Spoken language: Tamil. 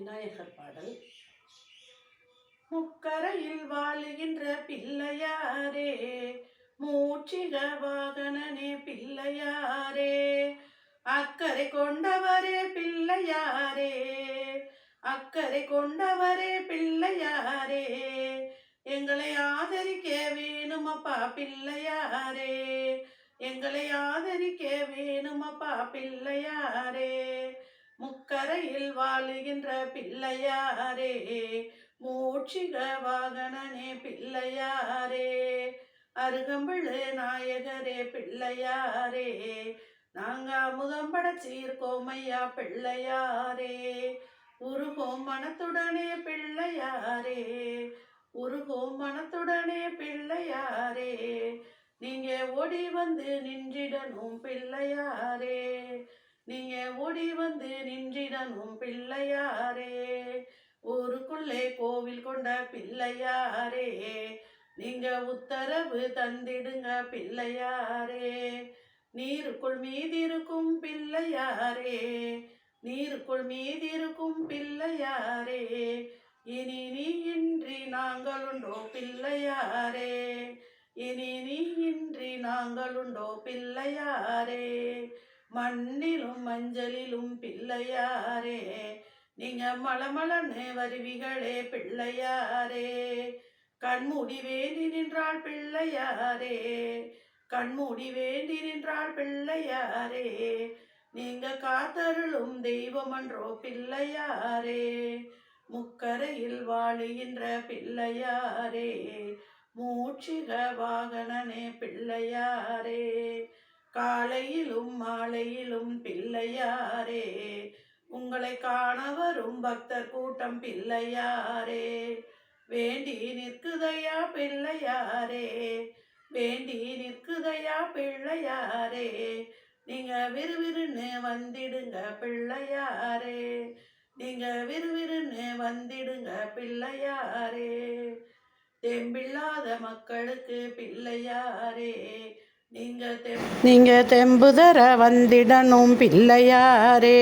விநாயகர் பாடல். முக்கரையில் வாழுகின்ற பிள்ளையாரே மூச்சிக வாகனனே பிள்ளையாரே அக்கறை கொண்டவரே பிள்ளையாரே அக்கறை கொண்டவரே பிள்ளையாரே எங்களை ஆதரிக்க வேணுமப்பா பிள்ளையாரே எங்களை ஆதரிக்க வேணுமப்பா பிள்ளையாரே. கரையில் வாழுகின்ற பிள்ளையாரே மூட்சிக வாகனனே பிள்ளையாரே அருகம்புள்ளு நாயகரே பிள்ளையாரே நாங்க அமுதம் படைச்சிருக்கோம் ஐயா பிள்ளையாரே உருகோம் மனத்துடனே பிள்ளையாரே உருகோம் மனத்துடனே பிள்ளையாரே நீங்க ஓடி வந்து நின்றிடணும் பிள்ளையாரே. நீங்க ஓடி வந்து நின்றிடணும் பிள்ளையாரே. ஊருக்குள்ளே கோவில் கொண்ட பிள்ளையாரே. நீங்க உத்தரவு தந்திடுங்க பிள்ளையாரே. நீருக்குள் மீதிருக்கும் பிள்ளையாரே. நீருக்குள் மீதிருக்கும் பிள்ளையாரே. இனி நீ இன்றி நாங்கள் உண்டோ பிள்ளையாரே. இனி நீ இன்றி நாங்கள் உண்டோ பிள்ளையாரே. மண்ணிலும் மஞ்சளிலும் பிள்ளையாரே நீங்க மலமலன்னு வருவிகளே பிள்ளையாரே. கண்மூடி வேண்டி நின்றாள் பிள்ளையாரே கண்மூடி வேண்டி நின்றாள் பிள்ளையாரே. நீங்க காத்தருளும் தெய்வமன்றோ பிள்ளையாரே முக்கரையில் வாழுகின்ற பிள்ளையாரே. மூச்சிக வாகனனே பிள்ளையாரே. காலையிலும் மாலையிலும் பிள்ளையாரே உங்களை காண வரும் பக்தர் கூட்டம் பிள்ளையாரே. வேண்டி நிற்குதையா பிள்ளையாரே வேண்டி நிற்குதையா பிள்ளையாரே. நீங்க விறுவிறுன்னு வந்திடுங்க பிள்ளையாரே நீங்க விறுவிறுன்னு வந்திடுங்க பிள்ளையாரே. தெம்பில்லாத மக்களுக்கு பிள்ளையாரே நீங்க தெம்புதர வந்திடணும் பிள்ளையாரே.